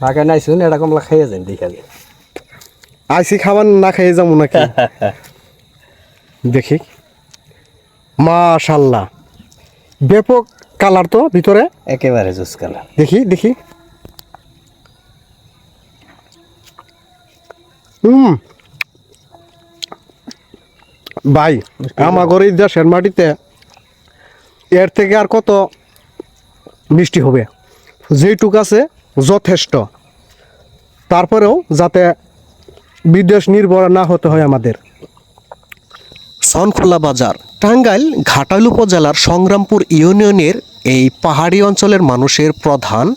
বাগান আইসুন এটা কমলা খাইয়ে যান দেখা যায় আইসি খাবার না খেয়ে যাব নাকি? দেখি। মাশাল্লাহ। ব্যাপক কালার তো ভিতরে। একেবারে জুস কালার। দেখি দেখি। হুম ভাই আমাগর এই দেশের মাটিতে এর থেকে আর কত মিষ্টি হবে? যেইটুক আছে যথেষ্ট। তারপরেও যাতে বিদেশ নির্ভর না হতে হয় আমাদের। সনখোলা বাজার, টাঙ্গাইল, ঘাটাইল উপজেলার সংগ্রামপুর ইউনিয়নের এই পাহাড়ি অঞ্চলের মানুষের প্রধান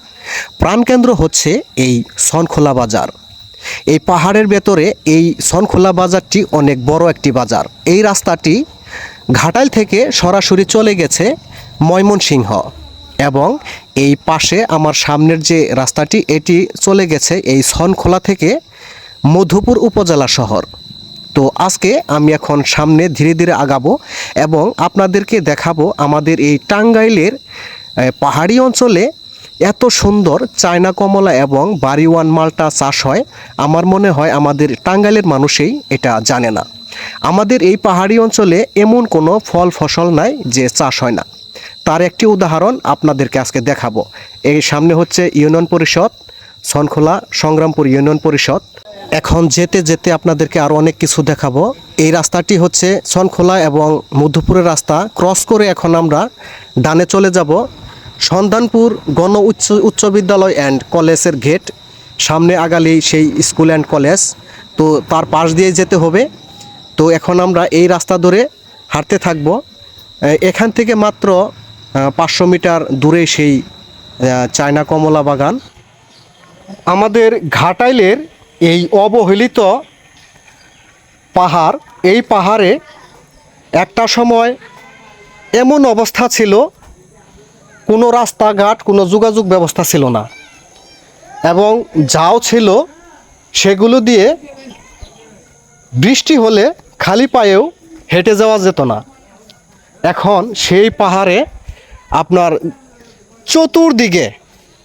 প্রাণকেন্দ্র হচ্ছে এই সনখোলা বাজার। এই পাহাড়ের ভেতরে এই সনখোলা বাজারটি অনেক বড় একটি বাজার। এই রাস্তাটি ঘাটাইল থেকে সরাসরি চলে গেছে ময়মনসিংহ। এবং এই পাশে আমার সামনের যে রাস্তাটি, এটি চলে গেছে এই সনখোলা থেকে মধুপুর উপজেলা শহর। তো আজকে আমি এখন সামনে ধীরে ধীরে আগাবো এবং আপনাদেরকে দেখাবো আমাদের এই টাঙ্গাইলের পাহাড়ি অঞ্চলে এত সুন্দর চায়না কমলা এবং বাড়িওয়ান মালটা চাষ হয়। আমার মনে হয় আমাদের টাঙ্গাইলের মানুষেই এটা জানে না। আমাদের এই পাহাড়ি অঞ্চলে এমন কোনো ফল ফসল নাই যে চাষ হয় না। তার একটি উদাহরণ আপনাদেরকে আজকে দেখাবো। এই সামনে হচ্ছে ইউনিয়ন পরিষদ সনখোলা সংগ্রামপুর ইউনিয়ন পরিষদ। এখন যেতে যেতে আপনাদেরকে আরও অনেক কিছু দেখাবো। এই রাস্তাটি হচ্ছে সনখোলা এবং মধ্যপুরের রাস্তা। ক্রস করে এখন আমরা ডানে চলে যাব। সন্ধানপুর গণ উচ্চ উচ্চ বিদ্যালয় অ্যান্ড কলেজের গেট। সামনে আগালি সেই স্কুল অ্যান্ড কলেজ। তো তার পাশ দিয়ে যেতে হবে। তো এখন আমরা এই রাস্তা ধরে হাঁটতে থাকব। এখান থেকে মাত্র পাঁচশো মিটার দূরে সেই চায়না কমলা বাগান। আমাদের ঘাটাইলের এই অবহেলিত পাহাড়, এই পাহাড়ে একটা সময় এমন অবস্থা ছিল, কোনো রাস্তাঘাট, কোনো যোগাযোগ ব্যবস্থা ছিল না। এবং যাও ছিল সেগুলো দিয়ে বৃষ্টি হলে খালি পায়েও হেঁটে যাওয়া যেত না। এখন সেই পাহাড়ে আপনার চতুর্দিকে,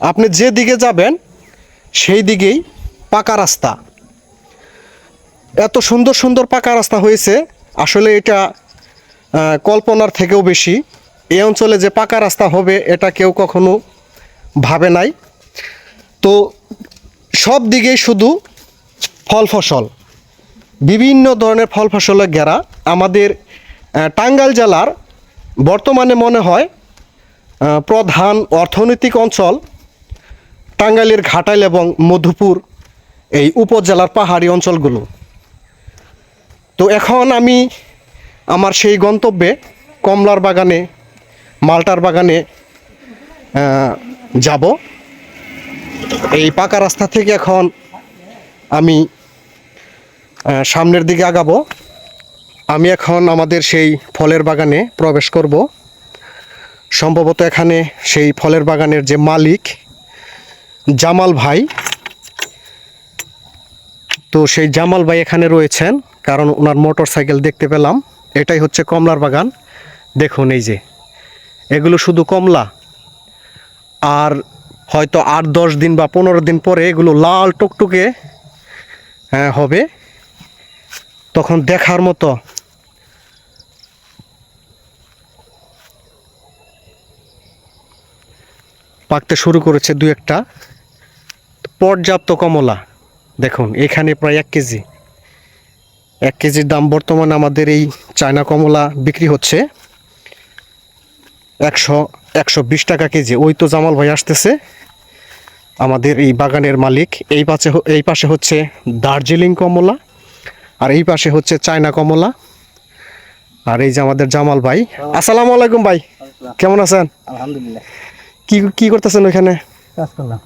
আপনি যে দিকে যাবেন, সেই দিকেই পাকা রাস্তা। এত সুন্দর সুন্দর পাকা রাস্তা হয়েছে, আসলে এটা কল্পনার থেকেও বেশি। এই অঞ্চলে যে পাকা রাস্তা হবে, এটা কেউ কখনো ভাবে নাই। তো সব দিকেই শুধু ফল ফসল। বিভিন্ন ধরনের ফল ফসলে ঘেরা। আমাদের টাঙ্গাইল জেলার বর্তমানে মনে হয় প্রধান অর্থনৈতিক অঞ্চল, টাঙ্গাইলের ঘাটাইল এবং মধুপুর, এই উপজেলার পাহাড়ি অঞ্চলগুলো। তো এখন আমি আমার সেই গন্তব্যে কমলার বাগানে, মালটার বাগানে যাব। এই পাকা রাস্তা থেকে এখন আমি সামনের দিকে আগাবো। আমি এখন আমাদের সেই ফলের বাগানে প্রবেশ করব। সম্ভবত এখানে সেই ফলের বাগানের যে মালিক জামাল ভাই। তো সেই জামাল ভাই এখানে রয়েছেন কারণ ওনার মোটর সাইকেল দেখতে পেলাম। এটাই হচ্ছে কমলার বাগান। দেখুন এই যে এগুলো শুধু কমলা। আর হয়তো আট দশ দিন বা পনেরো দিন পরে এগুলো লাল টুকটুকে হ্যাঁ, হবে। তখন দেখার মতো পাকতে শুরু করেছে দু একটা। পর্যাপ্ত কমলা, দেখুন, এখানে প্রায় এক কেজি। এক কেজির দাম বর্তমানে আমাদের এই চায়না কমলা বিক্রি হচ্ছে একশো একশো বিশ টাকা কেজি। ওই তো জামাল ভাই আসতেছে, আমাদের এই বাগানের মালিক। এই পাশে এই পাশে হচ্ছে দার্জিলিং কমলা আর এই পাশে হচ্ছে চায়না কমলা। আর এই যে আমাদের জামাল ভাই। আসসালামু আলাইকুম ভাই, কেমন আছেন? আলহামদুলিল্লাহ। কি কি করতেছেন ওইখানে? কাজ করলাম।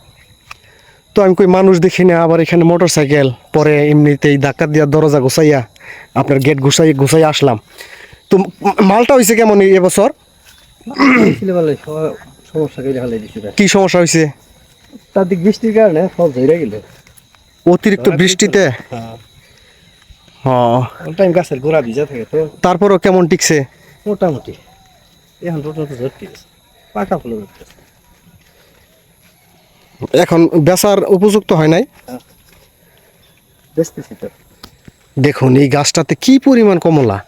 তো আমি কই মানুষ দেখি না আবার এখানে মোটর সাইকেল পরে এমনিতেই ধাক্কা দিয়া দরজা ঘুষাইয়া আপনার গেট ঘুষাই ঘুষাই আসলাম। তো মালটা হয়েছে কেমন এবছর? কি সমস্যা হয়েছে তাদের বৃষ্টির কারণে ফল ধরে গেল। অতিরিক্ত বৃষ্টিতে? হ্যাঁ। টাইম গাছের গোড়া ভিজা থাকে তো। তারপরও কেমন টিকছে? মোটামুটি। এখন টোটাল তো ঝরতে পাকা ফুল ধরতেছে এখন বেচার উপযুক্ত হয় নাই। দেখুন এই গাছটাতে কি পরিমাণ কমলা?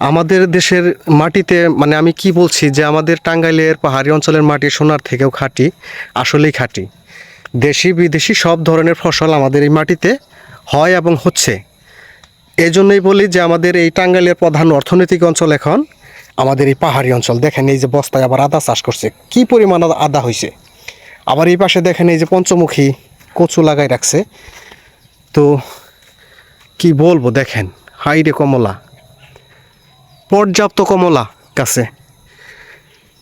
আমাদের দেশের মাটিতে মানে আমি কি বলছি যে আমাদের টাঙ্গাইলের পাহাড়ি অঞ্চলের মাটি সোনার থেকেও খাঁটি আসলেই খাঁটি। দেশি বিদেশি সব ধরনের ফসল আমাদের এই মাটিতে হয় এবং হচ্ছে। এই জন্যই বলি যে আমাদের এই টাঙ্গাইলের প্রধান অর্থনৈতিক অঞ্চল এখন আমাদের এই পাহাড়ি অঞ্চল। দেখেন এই যে বস্তায় আবার আদা চাষ করছে। কি পরিমাণ আদা- হয়েছে আবার এই পাশে দেখেন এই যে পঞ্চমুখী কচু লাগাই রাখছে। তো কি বলব, দেখেন, হাইরে কমলা। পর্যাপ্ত কমলা কাছে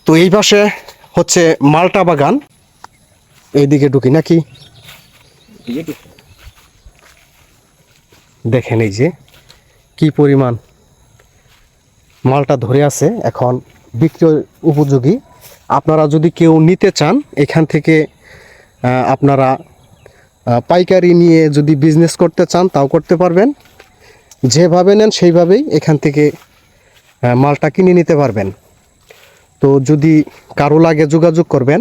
তো এই পাশে হচ্ছে মালটা বাগান। এইদিকে ঢুকি নাকি? দেখেন এই যে কি পরিমাণ মালটা ধরে আছে এখন বিক্রি উপযোগী। আপনারা যদি কেউ নিতে চান, এখান থেকে আপনারা পাইকারি নিয়ে যদি বিজনেস করতে চান, তাও করতে পারবেন। যেভাবে নেন সেইভাবেই এখান থেকে মালটা কিনে নিতে পারবেন। তো যদি কারও লাগে যোগাযোগ করবেন,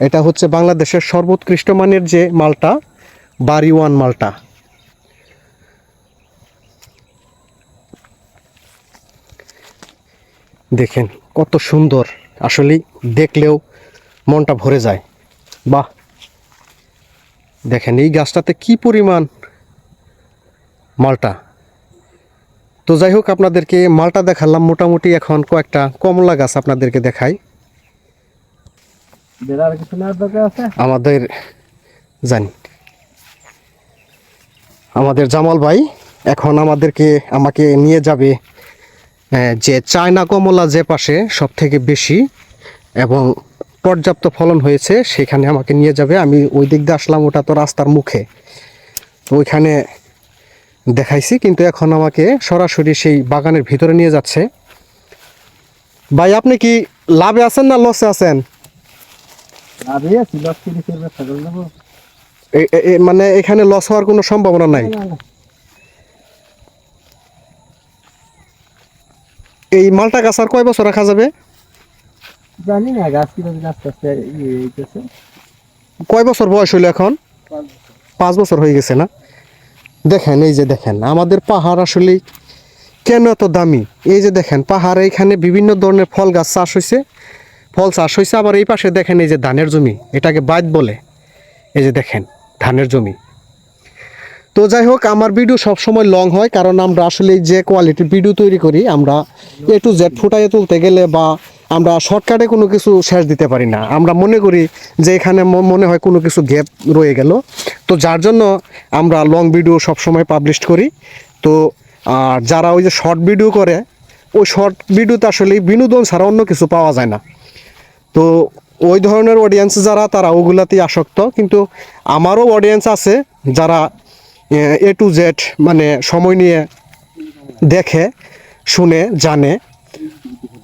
এটা হচ্ছে বাংলাদেশের সর্বোৎকৃষ্ট মানের যে মালটা, বাড়ি ওয়ান মালটা। দেখেন কত সুন্দর। আসলেই দেখলেও মনটা ভরে যায়। বাহ! দেখেন এই গাছটাতে কি পরিমাণ মালটা? তো যাই হোক আপনাদেরকে মালটা দেখালাম। মোটামুটি এখন কয়েকটা কমলা গাছ আপনাদেরকে দেখাই। আমাদের জানি। আমাদের জামাল ভাই এখন আমাদেরকে আমাকে নিয়ে যাবে যে চায়না কমলা যে পাশে সব থেকে বেশি এবং পর্যাপ্ত ফলন হয়েছে সেখানে আমাকে নিয়ে যাবে। আমি ওই দিক দিয়ে আসলাম ওটা তো রাস্তার মুখে। তো ওইখানে দেখাইছি কিন্তু এখন আমাকে সরাসরি সেই বাগানের ভিতরে নিয়ে যাচ্ছে। ভাই আপনি কি লাভে আছেন না লসে আছেন? মানে এখানে লস হওয়ার কোনো সম্ভাবনা নাই না, না। এই মালটা গাছ আর কয় বছর রাখা যাবে? জানি না গাছ কীভাবে আস্তে আস্তে হইতেছে কয় বছর বয়স হইল এখন? পাঁচ পাঁচ বছর হয়ে গেছে না? দেখেন এই যে দেখেন আমাদের পাহাড় আসলে কেন এত দামি? এই যে দেখেন পাহাড়ে এখানে বিভিন্ন ধরনের ফল গাছ চাষ হয়েছে ফল চাষ হয়েছে আবার এই পাশে দেখেন এই যে ধানের জমি এটাকে বাইত বলে। এই যে দেখেন ধানের জমি। তো যাই হোক, আমার ভিডিও সবসময় লং হয়, কারণ আমরা আসলে যে কোয়ালিটির ভিডিও তৈরি করি, আমরা এ টু জেড ফুটাইয়ে তুলতে গেলে বা আমরা শর্টকাটে কোনো কিছু শেষ দিতে পারি না। আমরা মনে করি যে এখানে মনে হয় কোনো কিছু গ্যাপ রয়ে গেল। তো যার জন্য আমরা লং ভিডিও সবসময় পাবলিশ করি। তো, আর যারা ওই যে শর্ট ভিডিও করে, ওই শর্ট ভিডিওতে আসলে বিনোদন ছাড়া অন্য কিছু পাওয়া যায় না। তো, ওই ধরনের অডিয়েন্স যারা, তারা ওগুলাতেই আসক্ত। কিন্তু আমারও অডিয়েন্স আছে, যারা এ টু জেড মানে সময় নিয়ে দেখে, শুনে, জানে।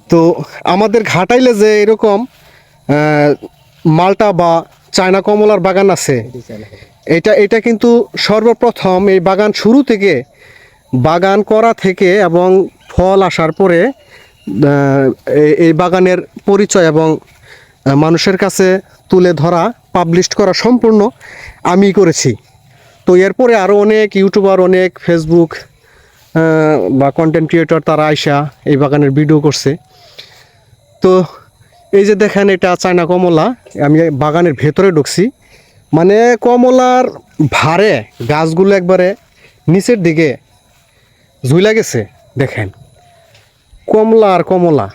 তো আমাদের ঘাটাইলে যে এরকম মালটা বা চায়না কমলার বাগান আছে, এটা এটা কিন্তু সর্বপ্রথম এই বাগান শুরু থেকে, বাগান করা থেকে এবং ফল আসার পরে এই- বাগানের পরিচয় এবং মানুষের কাছে তুলে ধরা পাবলিশ করা সম্পূর্ণ আমি করেছি। তো এরপরে আরও অনেক ইউটিউবার অনেক ফেসবুক বা কন্টেন্ট ক্রিয়েটর তারা আইসা এই বাগানের ভিডিও করছে। তো এই যে দেখেন এটা চায়না কমলা, আমি বাগানের ভেতরে ঢুকছি। মানে কমলার ভারে গাছগুলো একবারে নিচের দিকে ঝুলে গেছে, দেখেন। কমলা আর কমলা।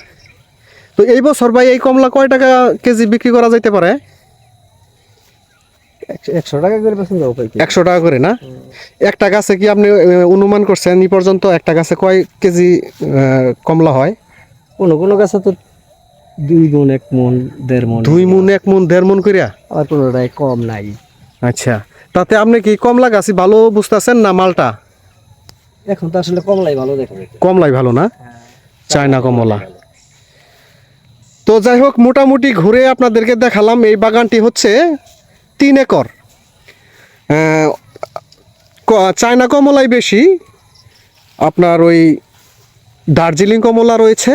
তো এই বছর ভাই এই কমলা কয় টাকা কেজি বিক্রি করা যাইতে পারে? একশো- টাকা করে একশো টাকা করে না? একটা গাছে কি আপনি অনুমান করছেন এই পর্যন্ত একটা গাছে কয় কেজি কমলা হয়? কোনো কোনো গাছে তো দুই মন এক মন দেড় মন। দুই মুন এক মুন দেড় মুন করিয়া আবার কোনোটাই কম নাই। আচ্ছা তাতে আপনি কি কমলা গাছি ভালো বুঝতেছেন না মালটা? এখন তো আসলে কমলাই ভালো দেখা যায়। কমলাই ভালো না? চায়না কমলা। তো যাই হোক মোটামুটি ঘুরে আপনাদেরকে দেখালাম। এই বাগানটি হচ্ছে তিন একর। চায়না কমলাই বেশি, আপনার ওই দার্জিলিং কমলা রয়েছে,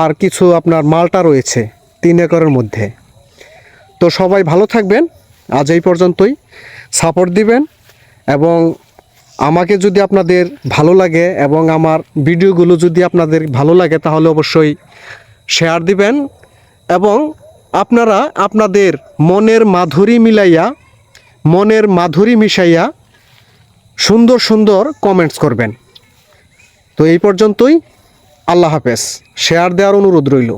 আর কিছু আপনার মালটা রয়েছে তিন একরের মধ্যে। তো সবাই ভালো থাকবেন, আজ এই পর্যন্তই। সাপোর্ট দিবেন, এবং আমাকে যদি আপনাদের ভালো লাগে এবং আমার ভিডিওগুলো যদি আপনাদের ভালো লাগে, তাহলে অবশ্যই শেয়ার দিবেন, এবং আপনারা আপনাদের মনের মাধুরী মিলাইয়া, মনের মাধুরী মিশাইয়া সুন্দর সুন্দর কমেন্টস করবেন। তো এই পর্যন্তই, আল্লাহ হাফেজ। শেয়ার দেওয়ার অনুরোধ রইল।